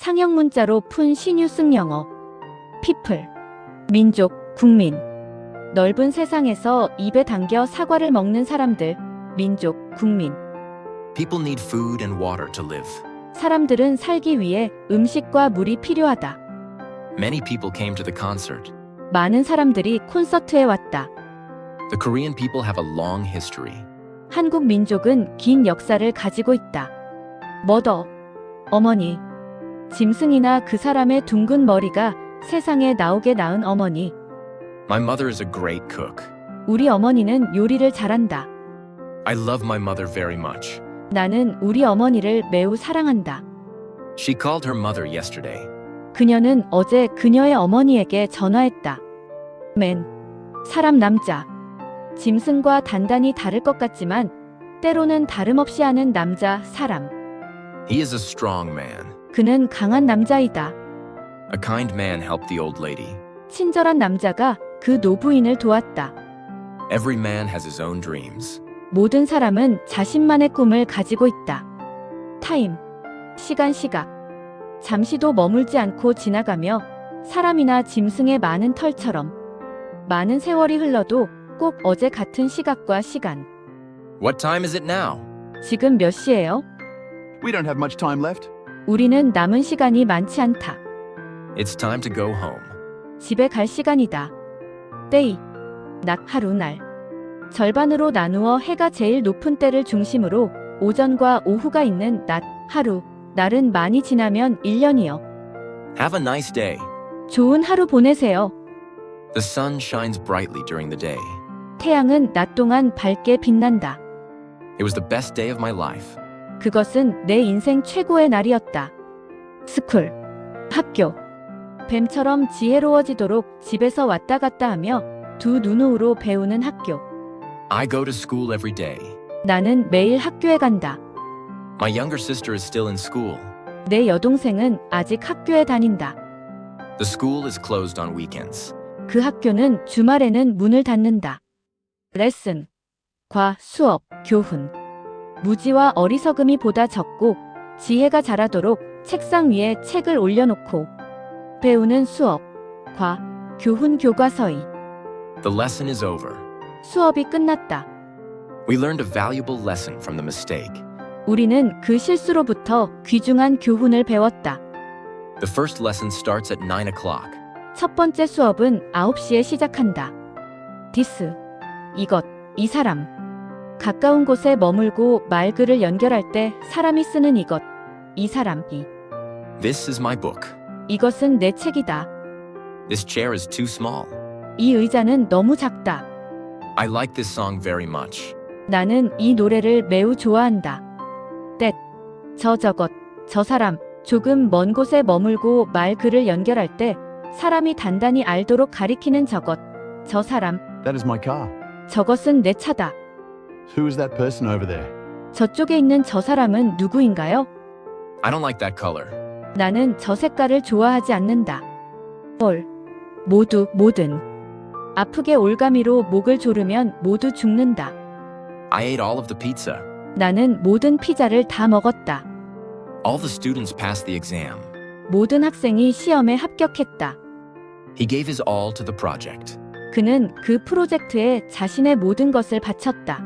상형 문자로 푼 신유승 영어. 피플. 민족, 국민. 넓은 세상에서 입에 당겨 사과를 먹는 사람들. 민족, 국민. People need food and water to live. 사람들은 살기 위해 음식과 물이 필요하다. Many people came to the concert. 많은 사람들이 콘서트에 왔다. The Korean people have a long history. 한국 민족은 긴 역사를 가지고 있다. 머더, 어머니. 짐승이나 그 사람의 둥근 머리가 세상에 나오게 낳은 어머니. My mother is a great cook. 우리 어머니는 요리를 잘한다. I love my mother very much. 나는 우리 어머니를 매우 사랑한다. She called her mother yesterday. 그녀는 어제 그녀의 어머니에게 전화했다. 맨, 사람 남자. 짐승과 단단히 다를 것 같지만 때로는 다름없이 하는 남자, 사람. He is a strong man. 그는 강한 남자이다. A kind man helped the old lady. 친절한 남자가 그 노부인을 도왔다. Every man has his own dreams. 모든 사람은 자신만의 꿈을 가지고 있다. 타임, 시간, 시각. 잠시도 머물지 않고 지나가며 사람이나 짐승의 많은 털처럼 많은 세월이 흘러도 꼭 어제 같은 시각과 시간. What time is it now? 지금 몇 시예요? We don't have much time left. 우리는 남은 시간이 많지 않다. It's time to go home. 집에 갈 시간이다. 데이, 낮, 하루, 날. 절반으로 나누어 해가 제일 높은 때를 중심으로 오전과 오후가 있는 낮, 하루, 날은 많이 지나면 1년이요. Have a nice day. 좋은 하루 보내세요. The sun shines brightly during the day. 태양은 낮 동안 밝게 빛난다. It was the best day of my life. 그것은 내 인생 최고의 날이었다. 스쿨, 학교. 뱀처럼 지혜로워지도록 집에서 왔다 갔다 하며 두 눈으로 배우는 학교. I go to school every day. 나는 매일 학교에 간다. My younger sister is still in school. 내 여동생은 아직 학교에 다닌다. The school is closed on weekends. 그 학교는 주말에는 문을 닫는다. 레슨, 과, 수업, 교훈. 무지와 어리석음이 보다 적고 지혜가 자라도록 책상 위에 책을 올려놓고 배우는 수업, 과, 교훈 교과서의 The lesson is over. 수업이 끝났다. We learned a valuable lesson from the mistake. 우리는 그 실수로부터 귀중한 교훈을 배웠다. The first lesson starts at 9 o'clock. 첫 번째 수업은 9시에 시작한다. 디스. 이것. 이 사람. 가까운 곳에 머물고 말글을 연결할 때 사람이 쓰는 이것. 이 사람 이. This is my book. 이것은 내 책이다. This chair is too small. 이 의자는 너무 작다. I like this song very much. 나는 이 노래를 매우 좋아한다. 때. 저 저것. 저 사람. 조금 먼 곳에 머물고 말글을 연결할 때 사람이 단단히 알도록 가리키는 저것. 저 사람. That is my car. 저것은 내 차다. Who is that person over there? 저쪽에 있는 저 사람은 누구인가요? I don't like that color. 나는 저 색깔을 좋아하지 않는다. 뭘. 모두, 모든. 아프게 올가미로 목을 조르면 모두 죽는다. I ate all of the pizza. 나는 모든 피자를 다 먹었다. All the students passed the exam. 모든 학생이 시험에 합격했다. He gave his all to the project. 그는 그 프로젝트에 자신의 모든 것을 바쳤다.